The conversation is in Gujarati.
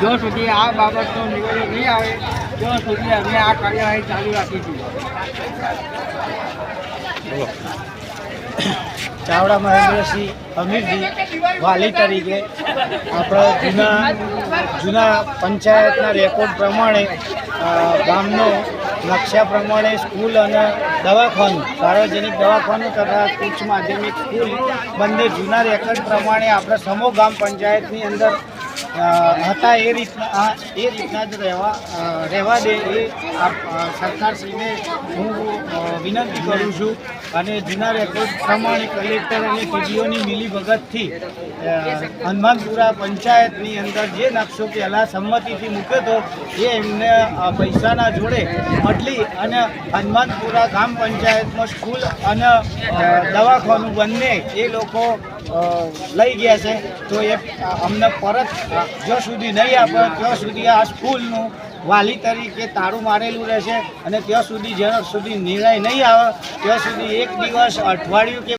જો સુધી આ બાબતનો નિવેડો નહીં આવે ત્યાં સુધી અમે આ કાર્યવાહી ચાલુ રાખીશું. ચાવડા મહેન્દ્રસિંહ અમીરજી વાલી તરીકે આપણા જૂના જૂના પંચાયતના રેકોર્ડ પ્રમાણે ગામનો નકશા પ્રમાણે સ્કૂલ અને દવાખાનું, સાર્વજનિક દવાખાનું તથા ઉચ્ચ માધ્યમિક સ્કૂલ બંને જૂના રેકોર્ડ પ્રમાણે આપણે સમૂહ ગામ પંચાયતની અંદર હતા એ રીતના, આ એ રીતના જ રહેવા રહેવા દે એ સરકારશ્રીને હું વિનંતી કરું છું. અને જૂના રેકોર્ડ પ્રમાણે કલેક્ટર અને ટીડીઓની મિલીભગતથી હનુમાનપુરા પંચાયતની અંદર જે નકશો પહેલાં સંમતિથી મૂક્યો હતો, એ એમને પૈસાના જોડે બદલી અને હનુમાનપુરા ગામ પંચાયતમાં સ્કૂલ અને દવાખાનું બંને એ લોકો લઈ ગયા છે. તો એ અમને પરત જ્યાં સુધી નહીં આપે, ત્યાં સુધી આ સ્કૂલનું વાલી તરીકે તાળું મારેલું રહેશે અને ત્યાં સુધી જ્યાં સુધી નિર્ણય નહીં આવે, ત્યાં સુધી એક દિવસ અઠવાડિયું કે